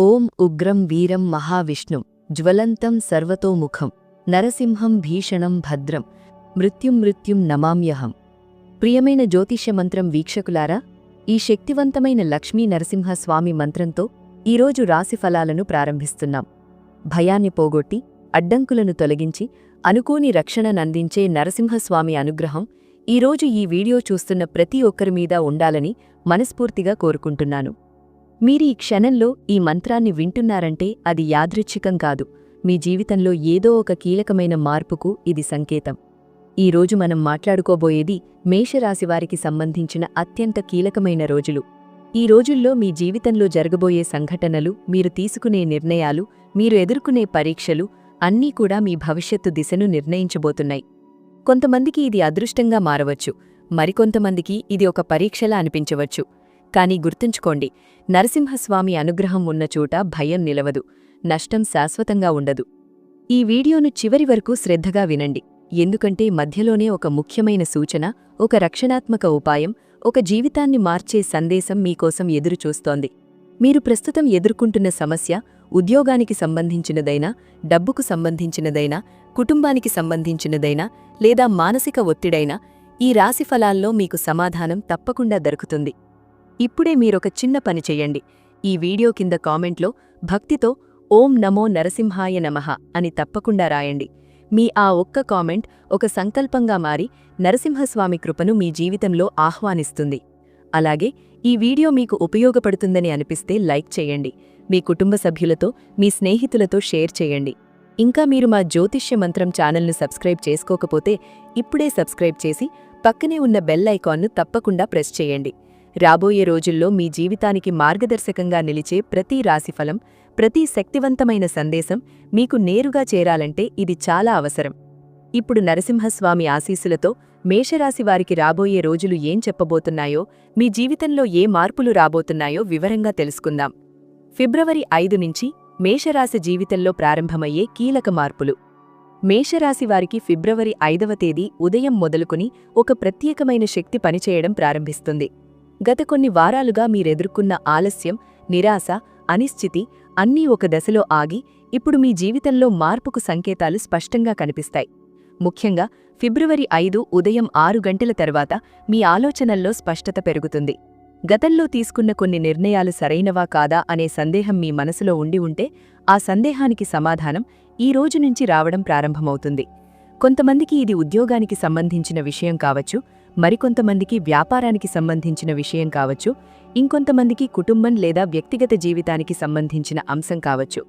ఓం ఉగ్రం వీరం మహావిష్ణుం జ్వలంతం సర్వతోముఖం నరసింహం భీషణం భద్రం మృత్యుం మృత్యుం నమామ్యహం. ప్రియమైన జ్యోతిష్య మంత్రం వీక్షకులారా ఈ శక్తివంతమైన లక్ష్మీ నరసింహస్వామి మంత్రంతో ఈరోజు రాశిఫలాలను ప్రారంభిస్తున్నాం. భయాన్ని పోగొట్టి అడ్డంకులను తొలగించి అనుకోని రక్షణనందించే నరసింహస్వామి అనుగ్రహం ఈరోజు ఈ వీడియో చూస్తున్న ప్రతి ఒక్కరి మీద ఉండాలని మనస్ఫూర్తిగా కోరుకుంటున్నాను. మీరు ఈ క్షణంలో ఈ మంత్రాన్ని వింటున్నారంటే అది యాదృచ్ఛికం కాదు. మీ జీవితంలో ఏదో ఒక కీలకమైన మార్పుకు ఇది సంకేతం. ఈరోజు మనం మాట్లాడుకోబోయేది మేషరాశివారికి సంబంధించిన అత్యంత కీలకమైన రోజులు. ఈ రోజుల్లో మీ జీవితంలో జరగబోయే సంఘటనలు మీరు తీసుకునే నిర్ణయాలు మీరు ఎదుర్కొనే పరీక్షలు అన్నీ కూడా మీ భవిష్యత్తు దిశను నిర్ణయించబోతున్నాయి. కొంతమందికి ఇది అదృష్టంగా మారవచ్చు. మరికొంతమందికి ఇది ఒక పరీక్షలా అనిపించవచ్చు. కానీ గుర్తుంచుకోండి నరసింహస్వామి అనుగ్రహం ఉన్న చోట భయం నిలవదు నష్టం శాశ్వతంగా ఉండదు. ఈ వీడియోను చివరి వరకు శ్రద్ధగా వినండి. ఎందుకంటే మధ్యలోనే ఒక ముఖ్యమైన సూచన ఒక రక్షణాత్మక ఉపాయం ఒక జీవితాన్ని మార్చే సందేశం మీకోసం ఎదురుచూస్తోంది. మీరు ప్రస్తుతం ఎదుర్కొంటున్న సమస్య ఉద్యోగానికి సంబంధించినదైనా డబ్బుకు సంబంధించినదైనా కుటుంబానికి సంబంధించినదైనా లేదా మానసిక ఒత్తిడైనా ఈ రాశిఫలాల్లో మీకు సమాధానం తప్పకుండా దొరుకుతుంది. ఇప్పుడే మీరొక చిన్న పని చెయ్యండి. ఈ వీడియో కింద కామెంట్లో భక్తితో ఓం నమో నరసింహాయ నమః అని తప్పకుండా రాయండి. మీ ఆ ఒక్క కామెంట్ ఒక సంకల్పంగా మారి నరసింహస్వామి కృపను మీ జీవితంలో ఆహ్వానిస్తుంది. అలాగే ఈ వీడియో మీకు ఉపయోగపడుతుందని అనిపిస్తే లైక్ చేయండి మీ కుటుంబ సభ్యులతో మీ స్నేహితులతో షేర్ చేయండి ఇంకా మీరు మా జ్యోతిష్య మంత్రం ఛానల్ను సబ్స్క్రైబ్ చేసుకోకపోతే ఇప్పుడే సబ్స్క్రైబ్ చేసి పక్కనే ఉన్న బెల్ ఐకాన్ను తప్పకుండా ప్రెస్ చేయండి రాబోయే రోజుల్లో మీ జీవితానికి మార్గదర్శకంగా నిలిచే ప్రతి రాశిఫలం ప్రతి శక్తివంతమైన సందేశం మీకు నేరుగా చేరాలంటే ఇది చాలా అవసరం. ఇప్పుడు నరసింహస్వామి ఆశీస్సులతో మేషరాశివారికి రాబోయే రోజులు ఏం చెప్పబోతున్నాయో మీ జీవితంలో ఏ మార్పులు రాబోతున్నాయో వివరంగా తెలుసుకుందాం. ఫిబ్రవరి ఐదు నుంచి మేషరాశి జీవితంలో ప్రారంభమయ్యే కీలక మార్పులు. మేషరాశివారికి ఫిబ్రవరి ఐదవ తేదీ ఉదయం మొదలుకుని ఒక ప్రత్యేకమైన శక్తి పనిచేయడం ప్రారంభిస్తుంది. గత కొన్ని వారాలుగా మీరెదుర్కొన్న ఆలస్యం నిరాశ అనిశ్చితి అన్నీ ఒక దశలో ఆగి ఇప్పుడు మీ జీవితంలో మార్పుకు సంకేతాలు స్పష్టంగా కనిపిస్తాయి. ముఖ్యంగా ఫిబ్రవరి ఐదు ఉదయం ఆరు గంటల తర్వాత మీ ఆలోచనల్లో స్పష్టత పెరుగుతుంది. గతంలో తీసుకున్న కొన్ని నిర్ణయాలు సరైనవా కాదా అనే సందేహం మీ మనసులో ఉండి ఉంటే ఆ సందేహానికి సమాధానం ఈ రోజు నుంచి రావడం ప్రారంభమవుతుంది. కొంతమందికి ఇది ఉద్యోగానికి సంబంధించిన విషయం కావచ్చు మరికొంతమందికి వ్యాపారానికి సంబంధించిన విషయం కావచ్చు ఇంకొంతమందికి కుటుంబం లేదా వ్యక్తిగత జీవితానికి సంబంధించిన అంశం కావచ్చు.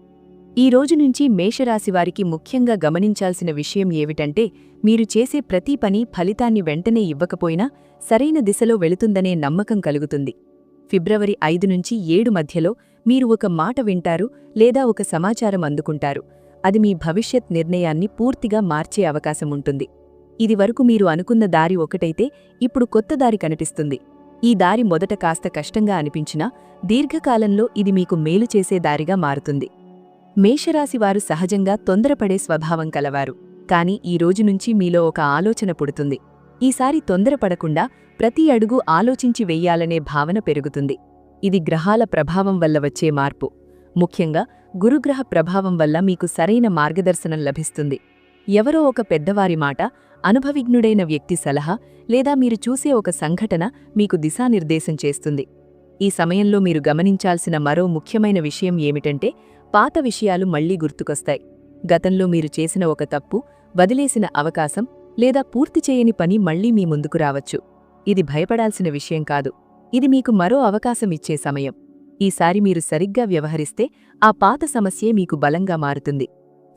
ఈ రోజు నుంచి మేషరాశివారికి ముఖ్యంగా గమనించాల్సిన విషయం ఏమిటంటే మీరు చేసే ప్రతి పని ఫలితాన్ని వెంటనే ఇవ్వకపోయినా సరైన దిశలో వెళుతుందనే నమ్మకం కలుగుతుంది. ఫిబ్రవరి ఐదు నుంచి ఏడు మధ్యలో మీరు ఒక మాట వింటారు లేదా ఒక సమాచారం అందుకుంటారు. అది మీ భవిష్యత్ నిర్ణయాన్ని పూర్తిగా మార్చే అవకాశం ఉంటుంది. ఇది వరకు మీరు అనుకున్న దారి ఒకటైతే ఇప్పుడు కొత్త దారి కనిపిస్తుంది. ఈ దారి మొదట కాస్త కష్టంగా అనిపించినా దీర్ఘకాలంలో ఇది మీకు మేలు చేసే దారిగా మారుతుంది. మేషరాశివారు సహజంగా తొందరపడే స్వభావం కలవారు. కాని ఈ రోజు నుంచి మీలో ఒక ఆలోచన పుడుతుంది. ఈసారి తొందరపడకుండా ప్రతి అడుగు ఆలోచించి వెయ్యాలనే భావన పెరుగుతుంది. ఇది గ్రహాల ప్రభావం వల్ల వచ్చే మార్పు. ముఖ్యంగా గురుగ్రహ ప్రభావం వల్ల మీకు సరైన మార్గదర్శనం లభిస్తుంది. ఎవరో ఒక పెద్దవారి మాట అనుభవిజ్ఞుడైన వ్యక్తి సలహా లేదా మీరు చూసే ఒక సంఘటన మీకు దిశానిర్దేశం చేస్తుంది. ఈ సమయంలో మీరు గమనించాల్సిన మరో ముఖ్యమైన విషయం ఏమిటంటే పాత విషయాలు మళ్ళీ గుర్తుకొస్తాయి. గతంలో మీరు చేసిన ఒక తప్పు వదిలేసిన అవకాశం లేదా పూర్తి చేయని పని మళ్ళీ మీ ముందుకు రావచ్చు. ఇది భయపడాల్సిన విషయం కాదు. ఇది మీకు మరో అవకాశం ఇచ్చే సమయం. ఈసారి మీరు సరిగ్గా వ్యవహరిస్తే ఆ పాత సమస్యే మీకు బలంగా మారుతుంది.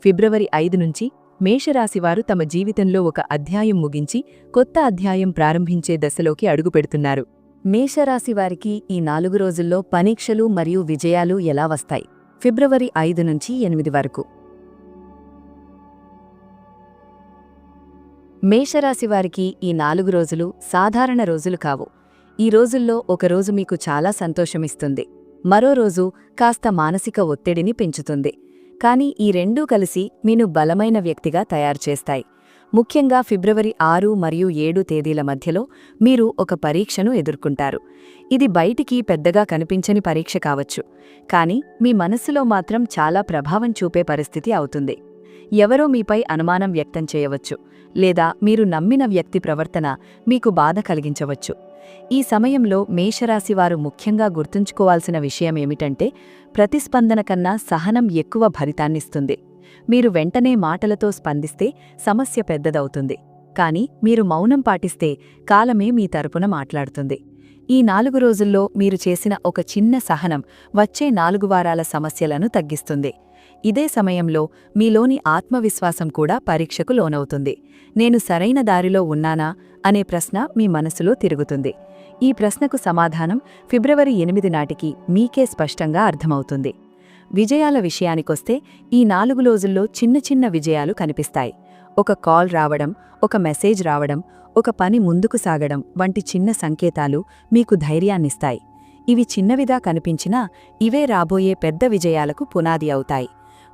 ఫిబ్రవరి ఐదు నుంచి మేషరాశివారు తమ జీవితంలో ఒక అధ్యాయం ముగించి కొత్త అధ్యాయం ప్రారంభించే దశలోకి అడుగుపెడుతున్నారు. మేషరాశివారికి ఈ నాలుగు రోజుల్లో పరీక్షలు మరియు విజయాలు ఎలా వస్తాయి? ఫిబ్రవరి ఐదు నుంచి ఎనిమిది వరకు. మేషరాశివారికి ఈ నాలుగు రోజులు సాధారణ రోజులు కావు. ఈ రోజుల్లో ఒకరోజు మీకు చాలా సంతోషమిస్తుంది. మరో రోజు కాస్త మానసిక ఒత్తిడిని పెంచుతుంది. కానీ ఈ రెండూ కలిసి మీను బలమైన వ్యక్తిగా తయారుచేస్తాయి ముఖ్యంగా ఫిబ్రవరి ఆరు మరియు ఏడు తేదీల మధ్యలో మీరు ఒక పరీక్షను ఎదుర్కొంటారు. ఇది బయటికి పెద్దగా కనిపించని పరీక్ష కావచ్చు. కానీ మీ మనస్సులో మాత్రం చాలా ప్రభావం చూపే పరిస్థితి అవుతుంది. ఎవరో మీపై అనుమానం వ్యక్తం చేయవచ్చు. లేదా మీరు నమ్మిన వ్యక్తి ప్రవర్తన మీకు బాధ కలిగించవచ్చు. ఈ సమయంలో మేషరాశివారు ముఖ్యంగా గుర్తుంచుకోవాల్సిన విషయమేమిటంటే ప్రతిస్పందన కన్నా సహనం ఎక్కువ భరితాన్నిస్తుంది మీరు వెంటనే మాటలతో స్పందిస్తే సమస్య పెద్దదవుతుంది. కాని మీరు మౌనం పాటిస్తే కాలమే మీ తరపున మాట్లాడుతుంది. ఈ నాలుగు రోజుల్లో మీరు చేసిన ఒక చిన్న సహనం వచ్చే నాలుగు వారాల సమస్యలను తగ్గిస్తుంది. ఇదే సమయంలో మీలోని ఆత్మవిశ్వాసం కూడా పరీక్షకు లోనవుతుంది. నేను సరైన దారిలో ఉన్నానా? అనే ప్రశ్న మీ మనసులో తిరుగుతుంది. ఈ ప్రశ్నకు సమాధానం ఫిబ్రవరి ఎనిమిది నాటికి మీకే స్పష్టంగా అర్థమవుతుంది. విజయాల విషయానికొస్తే ఈ నాలుగు రోజుల్లో చిన్న చిన్న విజయాలు కనిపిస్తాయి. ఒక కాల్ రావడం ఒక మెసేజ్ రావడం ఒక పని ముందుకు సాగడం వంటి చిన్న సంకేతాలు మీకు ధైర్యాన్నిస్తాయి. ఇవి చిన్నవిగా కనిపించినా ఇవే రాబోయే పెద్ద విజయాలకు పునాది అవుతాయి.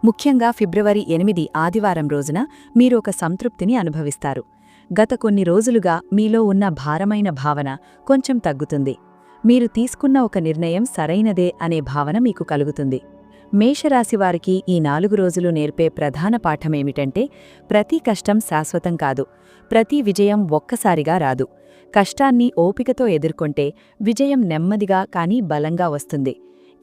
ముఖ్యంగా ఫిబ్రవరి ఎనిమిది ఆదివారం రోజున మీరు ఒక సంతృప్తిని అనుభవిస్తారు. గత కొన్ని రోజులుగా మీలో ఉన్న భారమైన భావన కొంచెం తగ్గుతుంది. మీరు తీసుకున్న ఒక నిర్ణయం సరైనదే అనే భావన మీకు కలుగుతుంది. మేషరాశివారికి ఈ నాలుగు రోజులు నేర్పే ప్రధాన పాఠమేమిటంటే ప్రతి కష్టం శాశ్వతం కాదు. ప్రతి విజయం ఒక్కసారిగా రాదు. కష్టాన్ని ఓపికతో ఎదుర్కొంటే విజయం నెమ్మదిగా కానీ బలంగా వస్తుంది.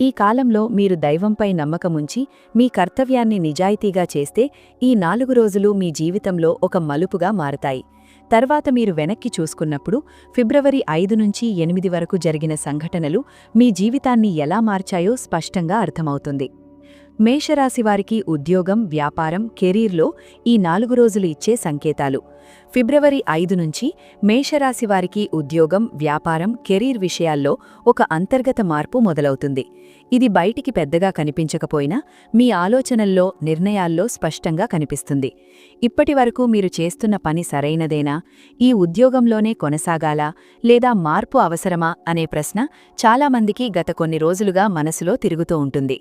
ఈ కాలంలో మీరు దైవంపై నమ్మకముంచి మీ కర్తవ్యాన్ని నిజాయితీగా చేస్తే ఈ నాలుగు రోజులు మీ జీవితంలో ఒక మలుపుగా మారతాయి. తర్వాత మీరు వెనక్కి చూసుకున్నప్పుడు ఫిబ్రవరి ఐదు నుంచి ఎనిమిది వరకు జరిగిన సంఘటనలు మీ జీవితాన్ని ఎలా మార్చాయో స్పష్టంగా అర్థమవుతుంది. మేషరాశివారికి ఉద్యోగం వ్యాపారం కెరీర్లో ఈ నాలుగు రోజులు ఇచ్చే సంకేతాలు. ఫిబ్రవరి ఐదు నుంచి మేషరాశివారికి ఉద్యోగం వ్యాపారం కెరీర్ విషయాల్లో ఒక అంతర్గత మార్పు మొదలవుతుంది. ఇది బయటికి పెద్దగా కనిపించకపోయినా మీ ఆలోచనల్లో నిర్ణయాల్లో స్పష్టంగా కనిపిస్తుంది. ఇప్పటివరకు మీరు చేస్తున్న పని సరైనదేనా? ఈ ఉద్యోగంలోనే కొనసాగాలా? లేదా మార్పు అవసరమా? అనే ప్రశ్న చాలామందికి గత కొన్ని రోజులుగా మనసులో తిరుగుతూ ఉంటుంది.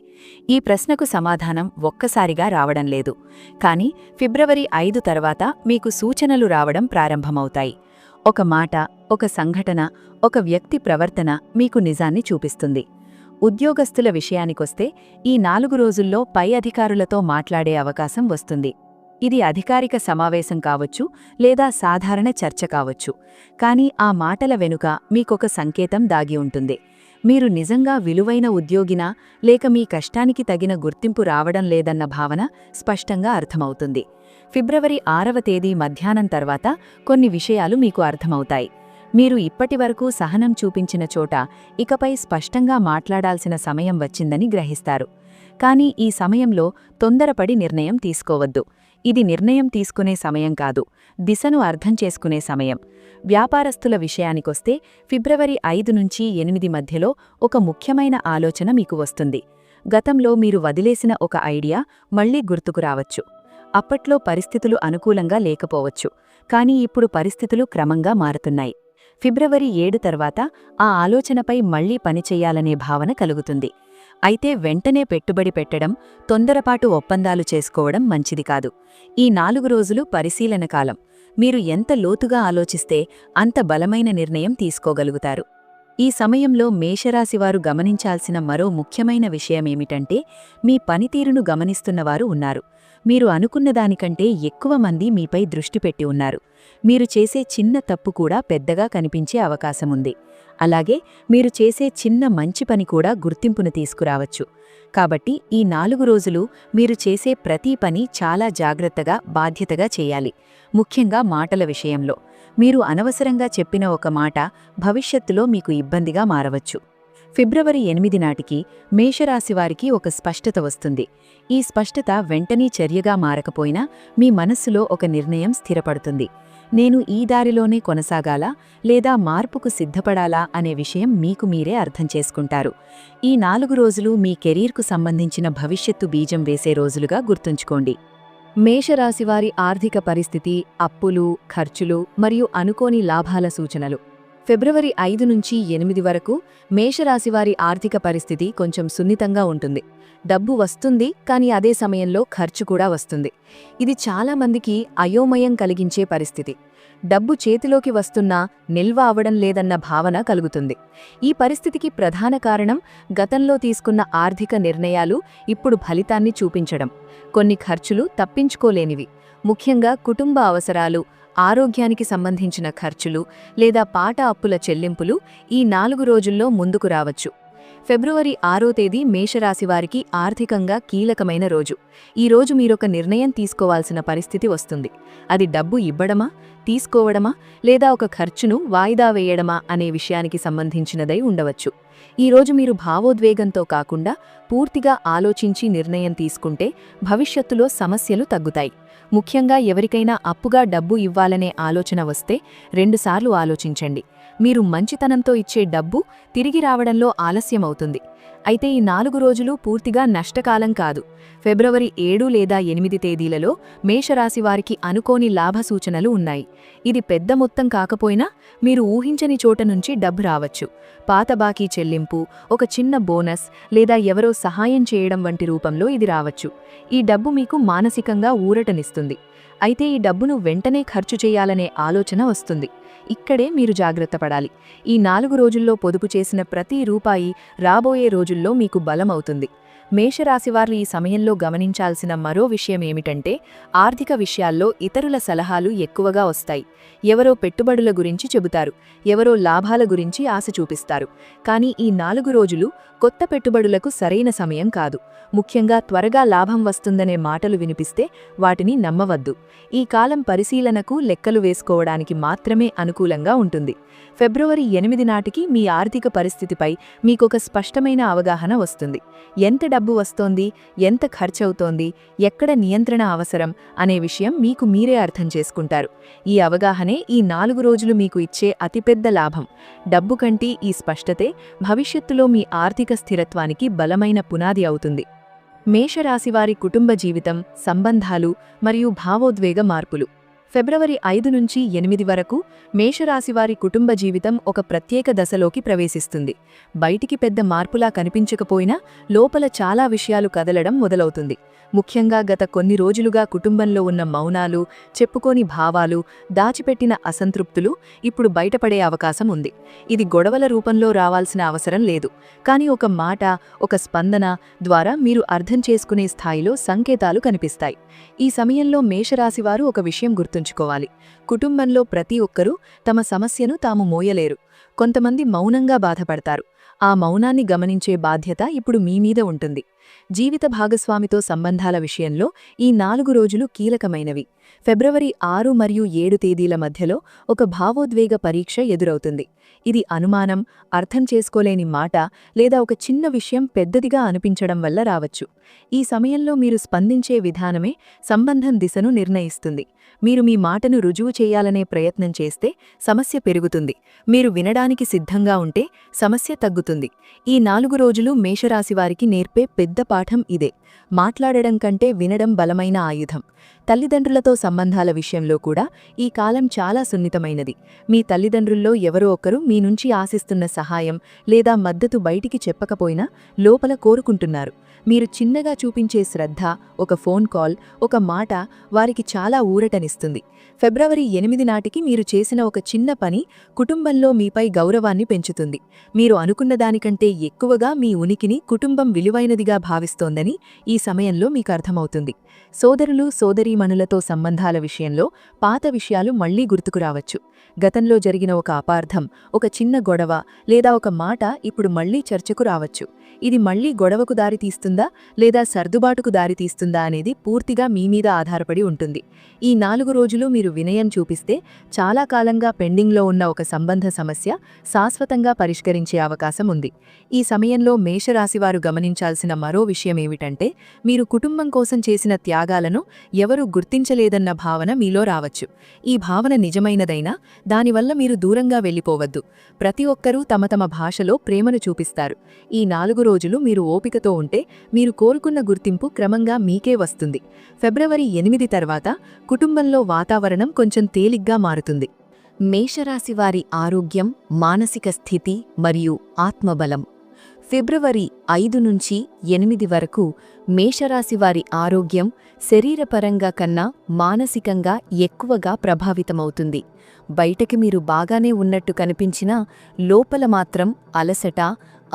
ఈ ప్రశ్నకు సమాధానం ఒక్కసారిగా రావడం లేదు. కానీ ఫిబ్రవరి ఐదు తర్వాత మీకు సూచనలు రావడం ప్రారంభమవుతాయి. ఒక మాట ఒక సంఘటన ఒక వ్యక్తి ప్రవర్తన మీకు నిజాన్ని చూపిస్తుంది. ఉద్యోగస్తుల విషయానికొస్తే ఈ నాలుగు రోజుల్లో పై అధికారులతో మాట్లాడే అవకాశం వస్తుంది. ఇది అధికారిక సమావేశం కావచ్చు లేదా సాధారణ చర్చ కావచ్చు. కానీ ఆ మాటల వెనుక మీకొక సంకేతం దాగి ఉంటుంది. మీరు నిజంగా విలువైన ఉద్యోగినా లేక మీ కష్టానికి తగిన గుర్తింపు రావడం లేదన్న భావన స్పష్టంగా అర్థమవుతుంది. ఫిబ్రవరి ఆరవ తేదీ మధ్యాహ్నం తర్వాత కొన్ని విషయాలు మీకు అర్థమవుతాయి. మీరు ఇప్పటివరకు సహనం చూపించిన చోట ఇకపై స్పష్టంగా మాట్లాడాల్సిన సమయం వచ్చిందని గ్రహిస్తారు. కానీ ఈ సమయంలో తొందరపడి నిర్ణయం తీసుకోవద్దు. ఇది నిర్ణయం తీసుకునే సమయం కాదు దిశను అర్థం చేసుకునే సమయం. వ్యాపారస్తుల విషయానికొస్తే ఫిబ్రవరి ఐదు నుంచి ఎనిమిది మధ్యలో ఒక ముఖ్యమైన ఆలోచన మీకు వస్తుంది. గతంలో మీరు వదిలేసిన ఒక ఐడియా మళ్ళీ గుర్తుకు రావచ్చు. అప్పట్లో పరిస్థితులు అనుకూలంగా లేకపోవచ్చు. కానీ ఇప్పుడు పరిస్థితులు క్రమంగా మారుతున్నాయి. ఫిబ్రవరి ఏడు తర్వాత ఆ ఆలోచనపై మళ్ళీ పనిచేయాలనే భావన కలుగుతుంది. అయితే వెంటనే పెట్టుబడి పెట్టడం తొందరపాటు ఒప్పందాలు చేసుకోవడం మంచిది కాదు. ఈ నాలుగు రోజులు పరిశీలన కాలం. మీరు ఎంత లోతుగా ఆలోచిస్తే అంత బలమైన నిర్ణయం తీసుకోగలుగుతారు. ఈ సమయంలో మేషరాశివారు గమనించాల్సిన మరో ముఖ్యమైన విషయమేమిటంటే మీ పనితీరును గమనిస్తున్నవారు ఉన్నారు. మీరు అనుకున్న దానికంటే ఎక్కువ మంది మీపై దృష్టి పెట్టి ఉన్నారు. మీరు చేసే చిన్న తప్పు కూడా పెద్దగా కనిపించే అవకాశముంది. అలాగే మీరు చేసే చిన్న మంచి పని కూడా గుర్తింపును తీసుకురావచ్చు. కాబట్టి ఈ నాలుగు రోజులు మీరు చేసే ప్రతి పని చాలా జాగ్రత్తగా బాధ్యతగా చేయాలి. ముఖ్యంగా మాటల విషయంలో. మీరు అనవసరంగా చెప్పిన ఒక మాట భవిష్యత్తులో మీకు ఇబ్బందిగా మారవచ్చు. ఫిబ్రవరి ఎనిమిది నాటికి మేషరాశివారికి ఒక స్పష్టత వస్తుంది. ఈ స్పష్టత వెంటనే చర్యగా మారకపోయినా మీ మనస్సులో ఒక నిర్ణయం స్థిరపడుతుంది. నేను ఈ దారిలోనే కొనసాగాలా లేదా మార్పుకు సిద్ధపడాలా అనే విషయం మీకు మీరే అర్థం చేసుకుంటారు. ఈ నాలుగు రోజులు మీ కెరీర్కు సంబంధించిన భవిష్యత్తు బీజం వేసే రోజులుగా గుర్తుంచుకోండి. మేషరాశివారి ఆర్థిక పరిస్థితి అప్పులు ఖర్చులు మరియు అనుకోని లాభాల సూచనలు. ఫిబ్రవరి ఐదు నుంచి ఎనిమిది వరకు మేషరాశివారి ఆర్థిక పరిస్థితి కొంచెం సున్నితంగా ఉంటుంది. డబ్బు వస్తుంది కానీ అదే సమయంలో ఖర్చు కూడా వస్తుంది. ఇది చాలా మందికి అయోమయం కలిగించే పరిస్థితి. డబ్బు చేతిలోకి వస్తున్నా నిల్వ అవడం లేదన్న భావన కలుగుతుంది. ఈ పరిస్థితికి ప్రధాన కారణం గతంలో తీసుకున్న ఆర్థిక నిర్ణయాలు ఇప్పుడు ఫలితాన్ని చూపించడం. కొన్ని ఖర్చులు తప్పించుకోలేనివి. ముఖ్యంగా కుటుంబ అవసరాలు ఆరోగ్యానికి సంబంధించిన ఖర్చులు లేదా పాట అప్పుల చెల్లింపులు ఈ నాలుగు రోజుల్లో ముందుకు రావచ్చు. ఫిబ్రవరి ఆరో తేదీ మేషరాశివారికి ఆర్థికంగా కీలకమైన రోజు. ఈ రోజు మీరొక నిర్ణయం తీసుకోవాల్సిన పరిస్థితి వస్తుంది. అది డబ్బు ఇవ్వడమా తీసుకోవడమా లేదా ఒక ఖర్చును వాయిదా వేయడమా అనే విషయానికి సంబంధించినదై ఉండవచ్చు. ఈరోజు మీరు భావోద్వేగంతో కాకుండా పూర్తిగా ఆలోచించి నిర్ణయం తీసుకుంటే భవిష్యత్తులో సమస్యలు తగ్గుతాయి. ముఖ్యంగా ఎవరికైనా అప్పుగా డబ్బు ఇవ్వాలనే ఆలోచన వస్తే రెండుసార్లు ఆలోచించండి. మీరు మంచితనంతో ఇచ్చే డబ్బు తిరిగి రావడంలో ఆలస్యమవుతుంది. అయితే ఈ నాలుగు రోజులు పూర్తిగా నష్టకాలం కాదు. ఫిబ్రవరి ఏడు లేదా ఎనిమిది తేదీలలో మేషరాశి వారికి అనుకోని లాభ సూచనలు ఉన్నాయి. ఇది పెద్ద మొత్తం కాకపోయినా మీరు ఊహించని చోట నుంచి డబ్బు రావచ్చు. పాత బాకీ చెల్లింపు ఒక చిన్న బోనస్ లేదా ఎవరో సహాయం చేయడం వంటి రూపంలో ఇది రావచ్చు. ఈ డబ్బు మీకు మానసికంగా ఊరటనిస్తుంది. అయితే ఈ డబ్బును వెంటనే ఖర్చు చేయాలనే ఆలోచన వస్తుంది. ఇక్కడే మీరు జాగ్రత్త పడాలి. ఈ నాలుగు రోజుల్లో పొదుపు చేసిన ప్రతి రూపాయి రాబోయే రోజుల్లో మీకు బలమవుతుంది. మేషరాశివారు ఈ సమయంలో గమనించాల్సిన మరో విషయం ఏమిటంటే ఆర్థిక విషయాల్లో ఇతరుల సలహాలు ఎక్కువగా వస్తాయి. ఎవరో పెట్టుబడుల గురించి చెబుతారు ఎవరో లాభాల గురించి ఆశ చూపిస్తారు. కానీ ఈ నాలుగు రోజులు కొత్త పెట్టుబడులకు సరైన సమయం కాదు. ముఖ్యంగా త్వరగా లాభం వస్తుందనే మాటలు వినిపిస్తే వాటిని నమ్మవద్దు. ఈ కాలం పరిశీలనకు లెక్కలు వేసుకోవడానికి మాత్రమే అనుకూలంగా ఉంటుంది. ఫిబ్రవరి ఎనిమిది నాటికి మీ ఆర్థిక పరిస్థితిపై మీకొక స్పష్టమైన అవగాహన వస్తుంది. ఎంత డబ్బు వస్తోంది ఎంత ఖర్చవుతోంది ఎక్కడ నియంత్రణ అవసరం అనే విషయం మీకు మీరే అర్థం చేసుకుంటారు. ఈ అవగాహనే ఈ నాలుగు రోజులు మీకు ఇచ్చే అతిపెద్ద లాభం. డబ్బు కంటే ఈ స్పష్టతే భవిష్యత్తులో మీ ఆర్థిక స్థిరత్వానికి బలమైన పునాది అవుతుంది. మేషరాశివారి కుటుంబ జీవితం సంబంధాలు మరియు భావోద్వేగ మార్పులు. ఫిబ్రవరి ఐదు నుంచి ఎనిమిది వరకు మేషరాశివారి కుటుంబ జీవితం ఒక ప్రత్యేక దశలోకి ప్రవేశిస్తుంది. బయటికి పెద్ద మార్పులా కనిపించకపోయినా లోపల చాలా విషయాలు కదలడం మొదలవుతుంది. ముఖ్యంగా గత కొన్ని రోజులుగా కుటుంబంలో ఉన్న మౌనాలు చెప్పుకోని భావాలు దాచిపెట్టిన అసంతృప్తులు ఇప్పుడు బయటపడే అవకాశం ఉంది. ఇది గొడవల రూపంలో రావాల్సిన అవసరం లేదు. కానీ ఒక మాట ఒక స్పందన ద్వారా మీరు అర్థం చేసుకునే స్థాయిలో సంకేతాలు కనిపిస్తాయి. ఈ సమయంలో మేషరాశివారు ఒక విషయం గుర్తుంచుకోవాలి. కుటుంబంలో ప్రతి ఒక్కరూ తమ సమస్యను తాము మోయలేరు. కొంతమంది మౌనంగా బాధపడతారు. ఆ మౌనాన్ని గమనించే బాధ్యత ఇప్పుడు మీ మీద ఉంటుంది. జీవిత భాగస్వామితో సంబంధాల విషయంలో ఈ నాలుగు రోజులు కీలకమైనవి. ఫిబ్రవరి ఆరు మరియు ఏడు తేదీల మధ్యలో ఒక భావోద్వేగ పరీక్ష ఎదురవుతుంది. ఇది అనుమానం అర్థం చేసుకోలేని మాట లేదా ఒక చిన్న విషయం పెద్దదిగా అనిపించడం వల్ల రావచ్చు. ఈ సమయంలో మీరు స్పందించే విధానమే సంబంధం దిశను నిర్ణయిస్తుంది. మీరు మీ మాటను రుజువు చేయాలనే ప్రయత్నం చేస్తే సమస్య పెరుగుతుంది. మీరు వినడానికి సిద్ధంగా ఉంటే సమస్య తగ్గుతుంది. ఈ నాలుగు రోజులు మేషరాశివారికి నేర్పే పెద్ద పాఠం ఇదే. మాట్లాడడం కంటే వినడం బలమైన ఆయుధం. తల్లిదండ్రులతో సంబంధాల విషయంలో కూడా ఈ కాలం చాలా సున్నితమైనది. మీ తల్లిదండ్రుల్లో ఎవరో ఒకరు మీ నుంచి ఆశిస్తున్న సహాయం లేదా మద్దతు బయటికి చెప్పకపోయినా లోపల కోరుకుంటున్నారు. మీరు చిన్నగా చూపించే శ్రద్ధ ఒక ఫోన్ కాల్ ఒక మాట వారికి చాలా ఊరటనిస్తుంది. ఫిబ్రవరి ఎనిమిది నాటికి మీరు చేసిన ఒక చిన్న పని కుటుంబంలో మీపై గౌరవాన్ని పెంచుతుంది. మీరు అనుకున్న దానికంటే ఎక్కువగా మీ ఉనికిని కుటుంబం విలువైనదిగా భావిస్తోందని ఈ సమయంలో మీకు అర్థమవుతుంది. సోదరులు సోదరీమణులతో సంబంధాల విషయంలో పాత విషయాలు మళ్ళీ గుర్తుకురావచ్చు గతంలో జరిగిన ఒక అపార్థం ఒక చిన్న గొడవ లేదా ఒక మాట ఇప్పుడు మళ్ళీ చర్చకు రావచ్చు. ఇది మళ్ళీ గొడవకు దారితీస్తుందా లేదా సర్దుబాటుకు దారితీస్తుందా అనేది పూర్తిగా మీ మీద ఆధారపడి ఉంటుంది. ఈ నాలుగు రోజులు మీరు వినయం చూపిస్తే చాలా కాలంగా పెండింగ్లో ఉన్న ఒక సంబంధ సమస్య శాశ్వతంగా పరిష్కరించే అవకాశం ఉంది. ఈ సమయంలో మేషరాశివారు గమనించాల్సిన మరో విషయమేమిటంటే మీరు కుటుంబం కోసం చేసిన త్యాగాలను ఎవరూ గుర్తించలేదన్న భావన మీలో రావచ్చు. ఈ భావన నిజమైనదైనా దానివల్ల మీరు దూరంగా వెళ్ళిపోవద్దు. ప్రతి ఒక్కరూ తమ తమ భాషలో ప్రేమను చూపిస్తారు. ఈ నాలుగు రోజులు మీరు ఓపికతో ఉంటే మీరు కోరుకున్న గుర్తింపు క్రమంగా మీకే వస్తుంది. ఫిబ్రవరి ఎనిమిది తర్వాత కుటుంబంలో వాతావరణం కొంచెం తేలిగ్గా మారుతుంది. మేషరాశివారి ఆరోగ్యం మానసిక స్థితి మరియు ఆత్మబలం. ఫిబ్రవరి ఐదు నుంచి ఎనిమిది వరకు మేషరాశివారి ఆరోగ్యం శరీరపరంగా కన్నా మానసికంగా ఎక్కువగా ప్రభావితమవుతుంది. బయటకి మీరు బాగానే ఉన్నట్టు కనిపించినా లోపల మాత్రం అలసట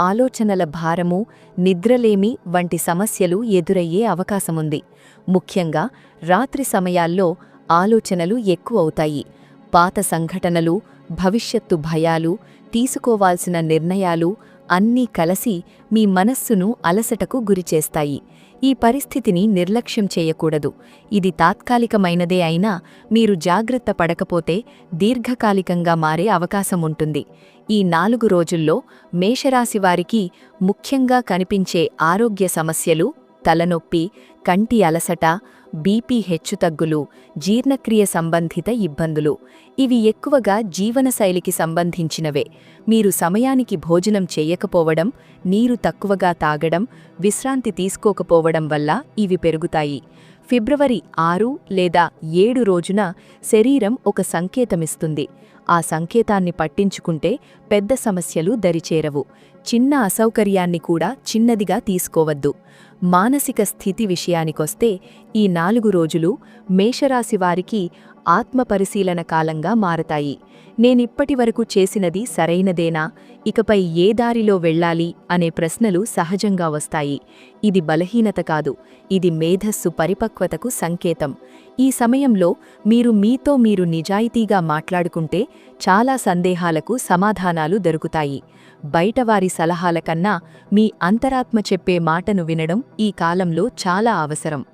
ఆలోచనల భారము నిద్రలేమి వంటి సమస్యలు ఎదురయ్యే అవకాశముంది. ముఖ్యంగా రాత్రి సమయాల్లో ఆలోచనలు ఎక్కువవుతాయి. పాత సంఘటనలు భవిష్యత్తు భయాలు తీసుకోవాల్సిన నిర్ణయాలు అన్నీ కలసి మీ మనస్సును అలసటకు గురిచేస్తాయి. ఈ పరిస్థితిని నిర్లక్ష్యం చేయకూడదు. ఇది తాత్కాలికమైనదే అయినా మీరు జాగ్రత్త పడకపోతే దీర్ఘకాలికంగా మారే అవకాశముంటుంది. ఈ నాలుగు రోజుల్లో మేషరాశివారికి ముఖ్యంగా కనిపించే ఆరోగ్య సమస్యలు తలనొప్పి కంటి అలసట బీపీ హెచ్చుతగ్గులు జీర్ణక్రియ సంబంధిత ఇబ్బందులు. ఇవి ఎక్కువగా జీవనశైలికి సంబంధించినవే. మీరు సమయానికి భోజనం చేయకపోవడం నీరు తక్కువగా తాగడం విశ్రాంతి తీసుకోకపోవడం వల్ల ఇవి పెరుగుతాయి. ఫిబ్రవరి ఆరు లేదా ఏడు రోజున శరీరం ఒక సంకేతమిస్తుంది. ఆ సంకేతాన్ని పట్టించుకుంటే పెద్ద సమస్యలు దరిచేరవు. చిన్న అసౌకర్యాన్ని కూడా చిన్నదిగా తీసుకోవద్దు. మానసిక స్థితి విషయానికొస్తే ఈ నాలుగు రోజులు మేషరాశివారికి ఆత్మపరిశీలన కాలంగా మారతాయి. నేనిప్పటివరకు చేసినది సరైనదేనా? ఇకపై ఏ దారిలో వెళ్ళాలి అనే ప్రశ్నలు సహజంగా వస్తాయి. ఇది బలహీనత కాదు. ఇది మేధస్సు పరిపక్వతకు సంకేతం. ఈ సమయంలో మీరు మీతో మీరు నిజాయితీగా మాట్లాడుకుంటే చాలా సందేహాలకు సమాధానాలు దొరుకుతాయి. బయటవారి సలహాల కన్నా మీ అంతరాత్మ చెప్పే మాటను వినడం ఈ కాలంలో చాలా అవసరం.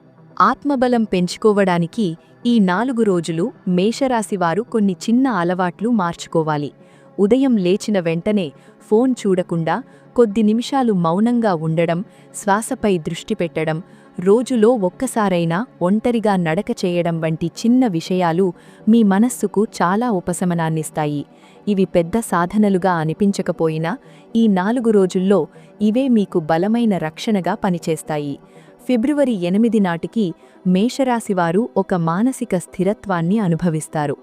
ఆత్మబలం పెంచుకోవడానికి ఈ నాలుగు రోజులు మేషరాశివారు కొన్ని చిన్న అలవాట్లు మార్చుకోవాలి. ఉదయం లేచిన వెంటనే ఫోన్ చూడకుండా కొద్ది నిమిషాలు మౌనంగా ఉండడం శ్వాసపై దృష్టి పెట్టడం రోజులో ఒక్కసారైనా ఒంటరిగా నడక చేయడం వంటి చిన్న విషయాలు మీ మనస్సుకు చాలా ఉపశమనాన్నిస్తాయి. ఇవి పెద్ద సాధనలుగా అనిపించకపోయినా ఈ నాలుగు రోజుల్లో ఇవే మీకు బలమైన రక్షణగా పనిచేస్తాయి. ఫిబ్రవరి ఎనిమిది నాటికి మేషరాశివారు ఒక మానసిక స్థిరత్వాన్ని అనుభవిస్తారు.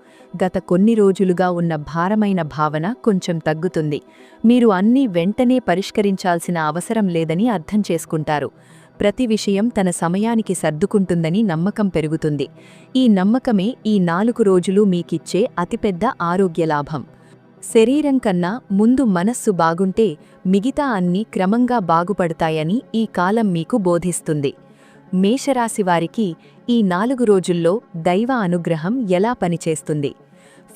గత కొన్ని రోజులుగా ఉన్న భారమైన భావన కొంచెం తగ్గుతుంది. మీరు అన్నీ వెంటనే పరిష్కరించాల్సిన అవసరం లేదని అర్థం చేసుకుంటారు. ప్రతి విషయం తన సమయానికి సర్దుకుంటుందని నమ్మకం పెరుగుతుంది. ఈ నమ్మకమే ఈ నాలుగు రోజులు మీకిచ్చే అతిపెద్ద ఆరోగ్య లాభం. శరీరం కన్నా ముందు మనస్సు బాగుంటే మిగతా అన్నీ క్రమంగా బాగుపడతాయని ఈ కాలం మీకు బోధిస్తుంది. మేషరాశివారికి ఈ నాలుగు రోజుల్లో దైవ అనుగ్రహం ఎలా పనిచేస్తుంది?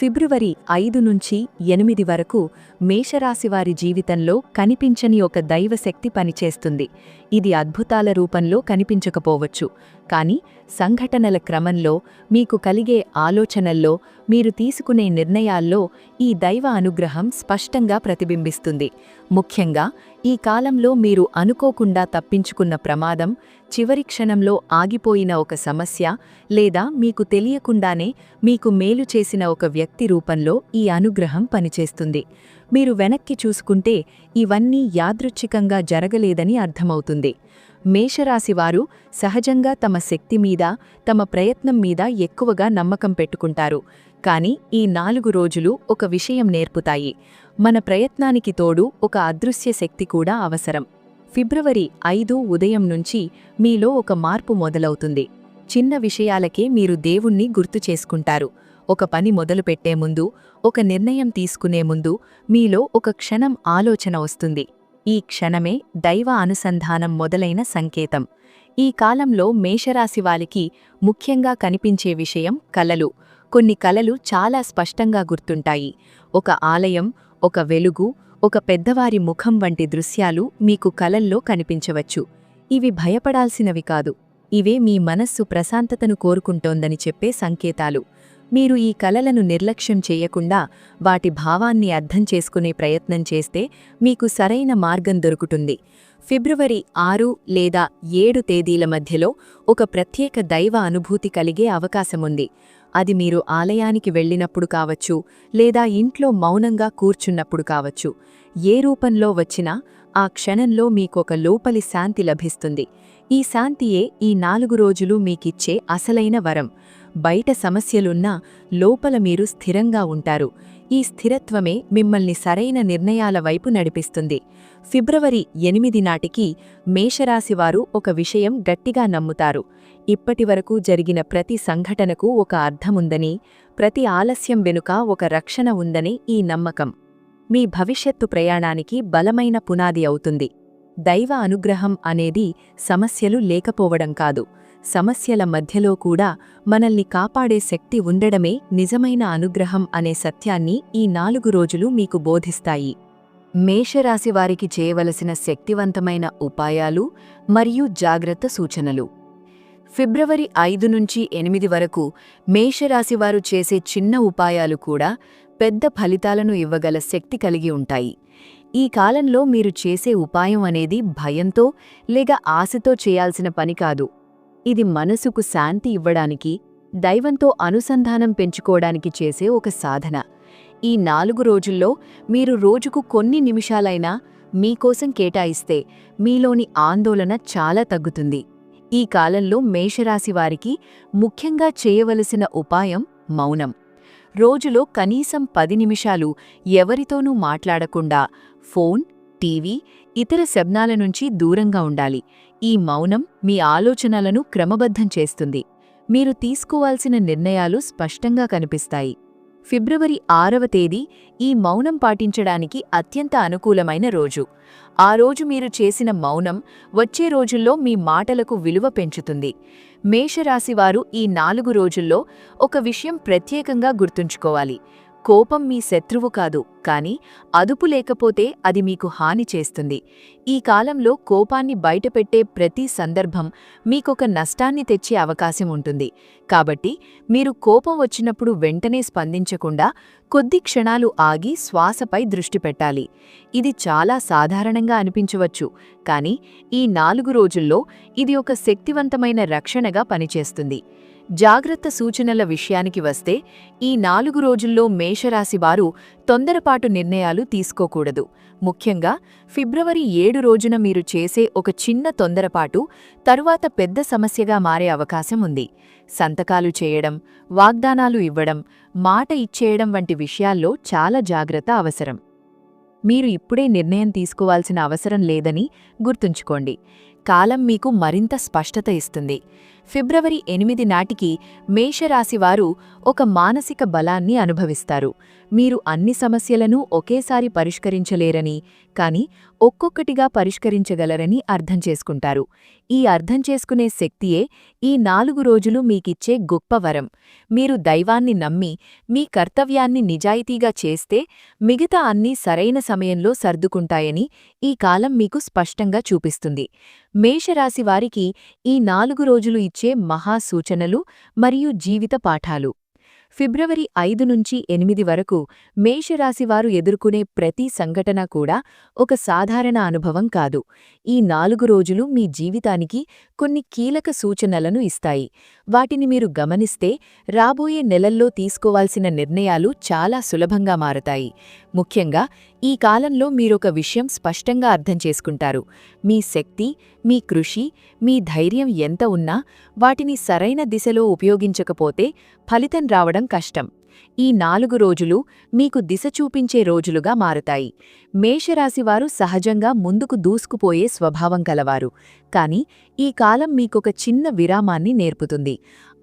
ఫిబ్రవరి ఐదు నుంచి ఎనిమిది వరకు మేషరాశివారి జీవితంలో కనిపించని ఒక దైవశక్తి పనిచేస్తుంది. ఇది అద్భుతాల రూపంలో కనిపించకపోవచ్చు. కానీ సంఘటనల క్రమంలో మీకు కలిగే ఆలోచనల్లో మీరు తీసుకునే నిర్ణయాల్లో ఈ దైవ అనుగ్రహం స్పష్టంగా ప్రతిబింబిస్తుంది. ముఖ్యంగా ఈ కాలంలో మీరు అనుకోకుండా తప్పించుకున్న ప్రమాదం చివరి క్షణంలో ఆగిపోయిన ఒక సమస్య లేదా మీకు తెలియకుండానే మీకు మేలు చేసిన ఒక వ్యక్తి రూపంలో ఈ అనుగ్రహం పనిచేస్తుంది. మీరు వెనక్కి చూసుకుంటే ఇవన్నీ యాదృచ్ఛికంగా జరగలేదని అర్థమవుతుంది. మేషరాశివారు సహజంగా తమ శక్తి మీద తమ ప్రయత్నం మీద ఎక్కువగా నమ్మకం పెట్టుకుంటారు. కానీ ఈ నాలుగు రోజులు ఒక విషయం నేర్పుతాయి. మన ప్రయత్నానికి తోడు ఒక అదృశ్య శక్తి కూడా అవసరం. ఫిబ్రవరి ఐదు ఉదయం నుంచి మీలో ఒక మార్పు మొదలవుతుంది. చిన్న విషయాలకే మీరు దేవుణ్ణి గుర్తు చేసుకుంటారు. ఒక పని మొదలుపెట్టే ముందు ఒక నిర్ణయం తీసుకునే ముందు మీలో ఒక క్షణం ఆలోచన వస్తుంది. ఈ క్షణమే దైవ అనుసంధానం మొదలైన సంకేతం. ఈ కాలంలో మేషరాశి వాలికి ముఖ్యంగా కనిపించే విషయం కలలు. కొన్ని కలలు చాలా స్పష్టంగా గుర్తుంటాయి. ఒక ఆలయం ఒక వెలుగు ఒక పెద్దవారి ముఖం వంటి దృశ్యాలు మీకు కలల్లో కనిపించవచ్చు. ఇవి భయపడాల్సినవి కాదు. ఇవే మీ మనస్సు ప్రశాంతతను కోరుకుంటోందని చెప్పే సంకేతాలు. మీరు ఈ కలలను నిర్లక్ష్యం చేయకుండా వాటి భావాన్ని అర్థం చేసుకునే ప్రయత్నం చేస్తే మీకు సరైన మార్గం దొరుకుతుంది. ఫిబ్రవరి ఆరు లేదా ఏడు తేదీల మధ్యలో ఒక ప్రత్యేక దైవ అనుభూతి కలిగే అవకాశముంది. అది మీరు ఆలయానికి వెళ్ళినప్పుడు కావచ్చు లేదా ఇంట్లో మౌనంగా కూర్చున్నప్పుడు కావచ్చు. ఏ రూపంలో వచ్చినా ఆ క్షణంలో మీకొక లోపలి శాంతి లభిస్తుంది. ఈ శాంతియే ఈ నాలుగు రోజులు మీకిచ్చే అసలైన వరం. బయట సమస్యలున్నా లోపల మీరు స్థిరంగా ఉంటారు. ఈ స్థిరత్వమే మిమ్మల్ని సరైన నిర్ణయాల వైపు నడిపిస్తుంది. ఫిబ్రవరి ఎనిమిది నాటికి మేషరాశివారు ఒక విషయం గట్టిగా నమ్ముతారు. ఇప్పటివరకు జరిగిన ప్రతి సంఘటనకు ఒక అర్థముందని ప్రతి ఆలస్యం వెనుక ఒక రక్షణ ఉందని ఈ నమ్మకం. మీ భవిష్యత్తు ప్రయాణానికి బలమైన పునాది అవుతుంది. దైవ అనుగ్రహం అనేది సమస్యలు లేకపోవడం కాదు. సమస్యల మధ్యలో కూడా మనల్ని కాపాడే శక్తి ఉండడమే నిజమైన అనుగ్రహం అనే సత్యాన్ని ఈ నాలుగు రోజులు మీకు బోధిస్తాయి. మేషరాశివారికి చేయవలసిన శక్తివంతమైన ఉపాయాలు మరియు జాగ్రత్త సూచనలు. ఫిబ్రవరి ఐదు నుంచి ఎనిమిది వరకు మేషరాశివారు చేసే చిన్న ఉపాయాలు కూడా పెద్ద ఫలితాలను ఇవ్వగల శక్తి కలిగి ఉంటాయి. ఈ కాలంలో మీరు చేసే ఉపాయం అనేది భయంతో లేక ఆశతో చేయాల్సిన పని కాదు. ఇది మనసుకు శాంతి ఇవ్వడానికి దైవంతో అనుసంధానం పెంచుకోవడానికి చేసే ఒక సాధన. ఈ నాలుగు రోజుల్లో మీరు రోజుకు కొన్ని నిమిషాలైనా మీకోసం కేటాయిస్తే మీలోని ఆందోళన చాలా తగ్గుతుంది. ఈ కాలంలో మేషరాశి వారికి ముఖ్యంగా చేయవలసిన ఉపాయం మౌనం. రోజులో కనీసం పది నిమిషాలు ఎవరితోనూ మాట్లాడకుండా ఫోన్ టీవీ ఇతర శబ్దాల నుంచి దూరంగా ఉండాలి. ఈ మౌనం మీ ఆలోచనలను క్రమబద్ధం చేస్తుంది. మీరు తీసుకోవాల్సిన నిర్ణయాలు స్పష్టంగా కనిపిస్తాయి. ఫిబ్రవరి ఆరవ తేదీ ఈ మౌనం పాటించడానికి అత్యంత అనుకూలమైన రోజు. ఆ రోజు మీరు చేసిన మౌనం వచ్చే రోజుల్లో మీ మాటలకు విలువ పెంచుతుంది. మేషరాశివారు ఈ నాలుగు రోజుల్లో ఒక విషయం ప్రత్యేకంగా గుర్తుంచుకోవాలి. కోపం మీ శత్రువు కాదు కాని అదుపు లేకపోతే అది మీకు హాని చేస్తుంది. ఈ కాలంలో కోపాన్ని బయటపెట్టే ప్రతి సందర్భం మీకొక నష్టాన్ని తెచ్చే అవకాశం ఉంటుంది. కాబట్టి మీరు కోపం వచ్చినప్పుడు వెంటనే స్పందించకుండా కొద్ది క్షణాలు ఆగి శ్వాసపై దృష్టి పెట్టాలి. ఇది చాలా సాధారణంగా అనిపించవచ్చు కాని ఈ నాలుగు రోజుల్లో ఇది ఒక శక్తివంతమైన రక్షణగా పనిచేస్తుంది. జాగ్రత్త సూచనల విషయానికి వస్తే ఈ నాలుగు రోజుల్లో మేషరాశివారు తొందరపాటు నిర్ణయాలు తీసుకోకూడదు. ముఖ్యంగా ఫిబ్రవరి ఏడు రోజున మీరు చేసే ఒక చిన్న తొందరపాటు తరువాత పెద్ద సమస్యగా మారే అవకాశం ఉంది. సంతకాలు చేయడం వాగ్దానాలు ఇవ్వడం మాట ఇచ్చేయడం వంటి విషయాల్లో చాలా జాగ్రత్త అవసరం. మీరు ఇప్పుడే నిర్ణయం తీసుకోవాల్సిన అవసరం లేదని గుర్తుంచుకోండి. కాలం మీకు మరింత స్పష్టత ఇస్తుంది. ఫిబ్రవరి ఎనిమిది నాటికి మేషరాశివారు ఒక మానసిక బలాన్ని అనుభవిస్తారు. మీరు అన్ని సమస్యలను ఒకేసారి పరిష్కరించలేరని కాని ఒక్కొక్కటిగా పరిష్కరించగలరని అర్థం చేసుకుంటారు. ఈ అర్థం చేసుకునే శక్తియే ఈ నాలుగు రోజులు మీకిచ్చే గొప్ప వరం. మీరు దైవాన్ని నమ్మి మీ కర్తవ్యాన్ని నిజాయితీగా చేస్తే మిగతా అన్నీ సరైన సమయంలో సర్దుకుంటాయని ఈ కాలం మీకు స్పష్టంగా చూపిస్తుంది. మేషరాశివారికి ఈ నాలుగు రోజులు ఇచ్చే మహాసూచనలు మరియు జీవిత పాఠాలు. ఫిబ్రవరి ఐదు నుంచి ఎనిమిది వరకు మేషరాశివారు ఎదుర్కొనే ప్రతి సంఘటన కూడా ఒక సాధారణ అనుభవం కాదు. ఈ నాలుగు రోజులు మీ జీవితానికి కొన్ని కీలక సూచనలను ఇస్తాయి. వాటిని మీరు గమనిస్తే రాబోయే నెలల్లో తీసుకోవాల్సిన నిర్ణయాలు చాలా సులభంగా మారతాయి. ముఖ్యంగా ఈ కాలంలో మీరొక విషయం స్పష్టంగా అర్థం చేసుకుంటారు. మీ శక్తి మీ కృషి మీ ధైర్యం ఎంత ఉన్నా వాటిని సరైన దిశలో ఉపయోగించకపోతే ఫలితం రావడం కష్టం. ఈ నాలుగు రోజులు మీకు దిశ చూపించే రోజులుగా మారుతాయి. మేషరాశివారు సహజంగా ముందుకు దూసుకుపోయే స్వభావం కలవారు. కాని ఈ కాలం మీకొక చిన్న విరామాన్ని నేర్పుతుంది.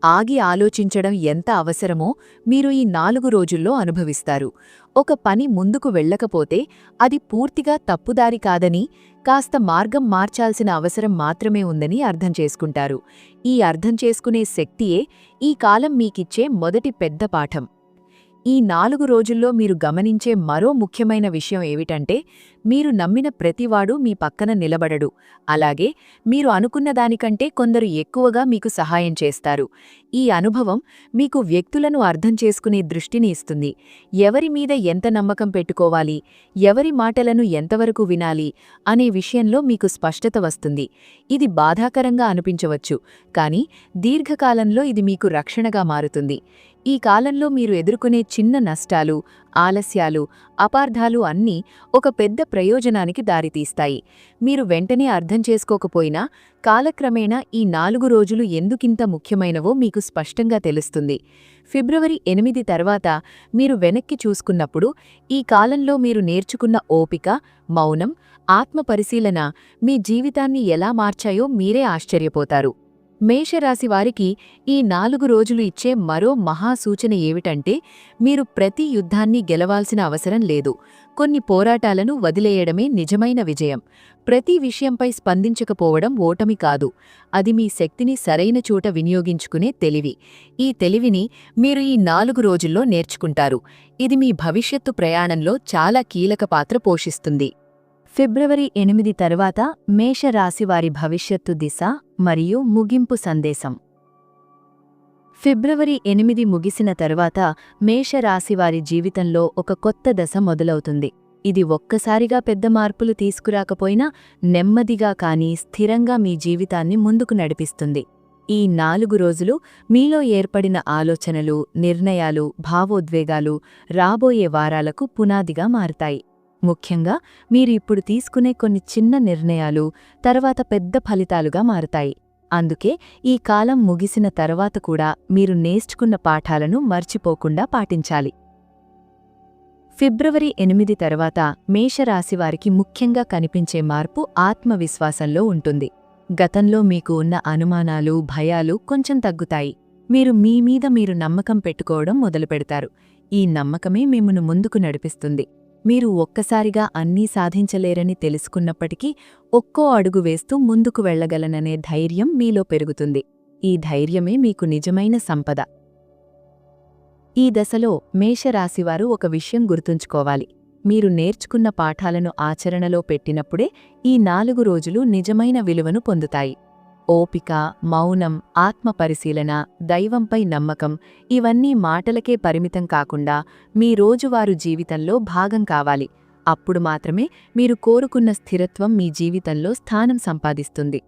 ఆగి ఆలోచించడం ఎంత అవసరమో మీరు ఈ నాలుగు రోజుల్లో అనుభవిస్తారు. ఒక పని ముందుకు వెళ్ళకపోతే అది పూర్తిగా తప్పుదారి కాదని కాస్త మార్గం మార్చాల్సిన అవసరం మాత్రమే ఉందని అర్థం చేసుకుంటారు. ఈ అర్థం చేసుకునే శక్తియే ఈ కాలం మీకిచ్చే మొదటి పెద్ద పాఠం. ఈ నాలుగు రోజుల్లో మీరు గమనించే మరో ముఖ్యమైన విషయం ఏమిటంటే మీరు నమ్మిన ప్రతివాడు మీ పక్కన నిలబడడు. అలాగే మీరు అనుకున్న దానికంటే కొందరు ఎక్కువగా మీకు సహాయం చేస్తారు. ఈ అనుభవం మీకు వ్యక్తులను అర్థం చేసుకునే దృష్టిని ఇస్తుంది. ఎవరి మీద ఎంత నమ్మకం పెట్టుకోవాలి ఎవరి మాటలను ఎంతవరకు వినాలి అనే విషయంలో మీకు స్పష్టత వస్తుంది. ఇది బాధాకరంగా అనిపించవచ్చు కానీ దీర్ఘకాలంలో ఇది మీకు రక్షణగా మారుతుంది. ఈ కాలంలో మీరు ఎదుర్కొనే చిన్న నష్టాలు ఆలస్యాలు అపార్థాలు అన్నీ ఒక పెద్ద ప్రయోజనానికి దారితీస్తాయి. మీరు వెంటనే అర్థం చేసుకోకపోయినా కాలక్రమేణా ఈ నాలుగు రోజులు ఎందుకింత ముఖ్యమైనవో మీకు స్పష్టంగా తెలుస్తుంది. ఫిబ్రవరి ఎనిమిది తర్వాత మీరు వెనక్కి చూసుకున్నప్పుడు ఈ కాలంలో మీరు నేర్చుకున్న ఓపిక మౌనం ఆత్మపరిశీలన మీ జీవితాన్ని ఎలా మార్చాయో మీరే ఆశ్చర్యపోతారు. మేషరాశి వారికి ఈ నాలుగు రోజులు ఇచ్చే మరో మహాసూచన ఏమిటంటే మీరు ప్రతి యుద్ధాన్ని గెలవాల్సిన అవసరం లేదు. కొన్ని పోరాటాలను వదిలేయడమే నిజమైన విజయం. ప్రతి విషయంపై స్పందించకపోవడం ఓటమి కాదు. అది మీ శక్తిని సరైన చోట వినియోగించుకునే తెలివి. ఈ తెలివిని మీరు ఈ నాలుగు రోజుల్లో నేర్చుకుంటారు. ఇది మీ భవిష్యత్తు ప్రయాణంలో చాలా కీలక పాత్ర పోషిస్తుంది. ఫిబ్రవరి ఎనిమిది తరువాత మేషరాశివారి భవిష్యత్తు దిశ మరియు ముగింపు సందేశం. ఫిబ్రవరి ఎనిమిది ముగిసిన తరువాత మేషరాశివారి జీవితంలో ఒక కొత్త దశ మొదలవుతుంది. ఇది ఒక్కసారిగా పెద్ద మార్పులు తీసుకురాకపోయినా నెమ్మదిగా కానీ స్థిరంగా మీ జీవితాన్ని ముందుకు నడిపిస్తుంది. ఈ నాలుగు రోజులు మీలో ఏర్పడిన ఆలోచనలు నిర్ణయాలు భావోద్వేగాలు రాబోయే వారాలకు పునాదిగా మారతాయి. ముఖ్యంగా మీరు ఇప్పుడు తీసుకునే కొన్ని చిన్న నిర్ణయాలు తర్వాత పెద్ద ఫలితాలుగా మారతాయి. అందుకే ఈ కాలం ముగిసిన తర్వాత కూడా మీరు నేర్చుకున్న పాఠాలను మర్చిపోకుండా పాటించాలి. ఫిబ్రవరి ఎనిమిది తర్వాత మేషరాశివారికి ముఖ్యంగా కనిపించే మార్పు ఆత్మవిశ్వాసంలో ఉంటుంది. గతంలో మీకు ఉన్న అనుమానాలు భయాలు కొంచెం తగ్గుతాయి. మీరు మీ మీద మీరు నమ్మకం పెట్టుకోవడం మొదలుపెడతారు. ఈ నమ్మకమే మిమ్మను ముందుకు నడిపిస్తుంది. మీరు ఒక్కసారిగా అన్నీ సాధించలేరని తెలుసుకున్నప్పటికీ ఒక్కో అడుగు వేస్తూ ముందుకు వెళ్ళగలననే ధైర్యం మీలో పెరుగుతుంది. ఈ ధైర్యమే మీకు నిజమైన సంపద. ఈ దశలో మేషరాశివారు ఒక విషయం గుర్తుంచుకోవాలి. మీరు నేర్చుకున్న పాఠాలను ఆచరణలో పెట్టినప్పుడే ఈ నాలుగు రోజులు నిజమైన విలువను పొందుతాయి. ఓపిక మౌనం ఆత్మపరిశీలన దైవంపై నమ్మకం ఇవన్నీ మాటలకే పరిమితం కాకుండా మీ రోజువారు జీవితంలో భాగం కావాలి. అప్పుడు మాత్రమే మీరు కోరుకున్న స్థిరత్వం మీ జీవితంలో స్థానం సంపాదిస్తుంది.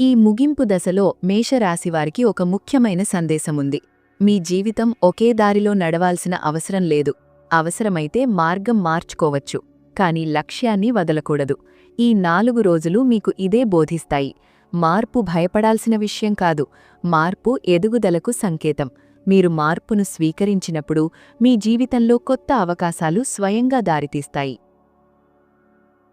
ఈ ముగింపు దశలో మేషరాశివారికి ఒక ముఖ్యమైన సందేశముంది. మీ జీవితం ఒకే దారిలో నడవాల్సిన అవసరం లేదు. అవసరమైతే మార్గం మార్చుకోవచ్చు. కానీ లక్ష్యాన్ని వదలకూడదు. ఈ నాలుగు రోజులు మీకు ఇదే బోధిస్తాయి. మార్పు భయపడాల్సిన విషయం కాదు. మార్పు ఎదుగుదలకు సంకేతం. మీరు మార్పును స్వీకరించినప్పుడు మీ జీవితంలో కొత్త అవకాశాలు స్వయంగా దారితీస్తాయి.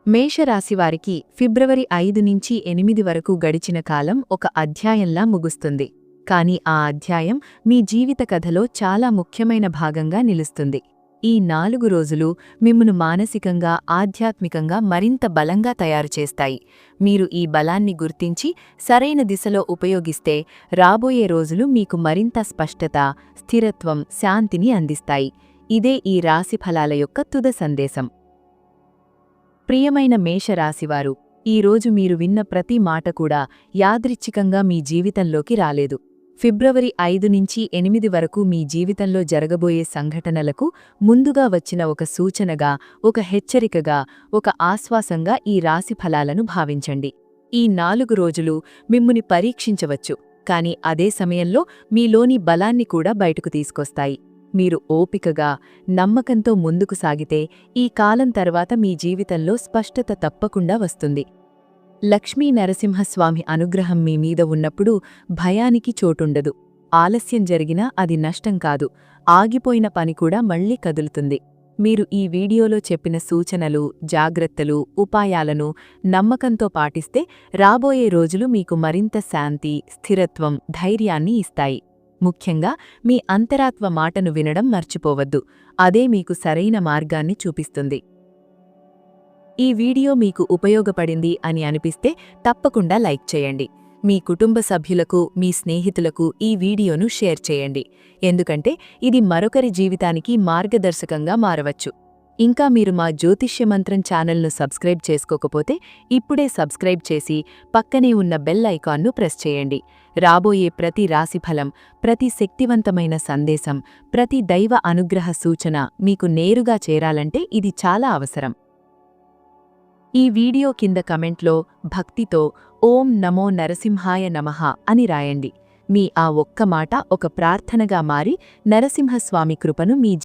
మేషరాశివారికి ఫిబ్రవరి ఐదు నుంచి ఎనిమిది వరకు గడిచిన కాలం ఒక అధ్యాయంలా ముగుస్తుంది. కాని ఆ అధ్యాయం మీ జీవిత కథలో చాలా ముఖ్యమైన భాగంగా నిలుస్తుంది. ఈ నాలుగు రోజులు మిమ్మను మానసికంగా ఆధ్యాత్మికంగా మరింత బలంగా తయారు చేస్తాయి. మీరు ఈ బలాన్ని గుర్తించి సరైన దిశలో ఉపయోగిస్తే రాబోయే రోజులు మీకు మరింత స్పష్టత స్థిరత్వం శాంతిని అందిస్తాయి. ఇదే ఈ రాశి ఫలాల యొక్క తుద సందేశం. ప్రియమైన మేషరాశివారు ఈరోజు మీరు విన్న ప్రతి మాట కూడా యాదృచ్ఛికంగా మీ జీవితంలోకి రాలేదు. ఫిబ్రవరి ఐదు నుంచి ఎనిమిది వరకు మీ జీవితంలో జరగబోయే సంఘటనలకు ముందుగా వచ్చిన ఒక సూచనగా ఒక హెచ్చరికగా ఒక ఆశ్వాసంగా ఈ రాశి ఫలాలను భావించండి. ఈ నాలుగు రోజులు మిమ్ముని పరీక్షించవచ్చు కాని అదే సమయంలో మీలోని బలాన్ని కూడా బయటకు తీసుకొస్తాయి. మీరు ఓపికగా నమ్మకంతో ముందుకు సాగితే ఈ కాలం తర్వాత మీ జీవితంలో స్పష్టత తప్పకుండా వస్తుంది. లక్ష్మీ నరసింహస్వామి అనుగ్రహం మీ మీద ఉన్నప్పుడు భయానికి చోటుండదు. ఆలస్యం జరిగినా అది నష్టం కాదు. ఆగిపోయిన పని కూడా మళ్ళీ కదులుతుంది. మీరు ఈ వీడియోలో చెప్పిన సూచనలు జాగ్రత్తలు ఉపాయాలను నమ్మకంతో పాటిస్తే రాబోయే రోజులు మీకు మరింత శాంతి స్థిరత్వం ధైర్యాన్ని ఇస్తాయి. ముఖ్యంగా మీ అంతరాత్వ మాటను వినడం మర్చిపోవద్దు. అదే మీకు సరైన మార్గాన్ని చూపిస్తుంది. ఈ వీడియో మీకు ఉపయోగపడింది అని అనిపిస్తే తప్పకుండా లైక్ చేయండి. మీ కుటుంబ సభ్యులకు మీ స్నేహితులకు ఈ వీడియోను షేర్ చేయండి. ఎందుకంటే ఇది మరొకరి జీవితానికి మార్గదర్శకంగా మారవచ్చు. ఇంకా మీరు మా జ్యోతిష్య మంత్రం ఛానల్ను సబ్స్క్రైబ్ చేసుకోకపోతే ఇప్పుడే సబ్స్క్రైబ్ చేసి పక్కనే ఉన్న బెల్ ఐకాన్ను ప్రెస్ చేయండి. రాబోయే ప్రతి రాశిఫలం ప్రతి శక్తివంతమైన సందేశం ప్రతి దైవ అనుగ్రహ సూచన మీకు నేరుగా చేరాలంటే ఇది చాలా అవసరం. ఈ వీడియో కింద కమెంట్లో భక్తితో ఓం నమో నరసింహాయ నమః అని రాయండి. మీ ఆ ఒక్క మాట ఒక ప్రార్థనగా మారి నరసింహస్వామి కృపను మీ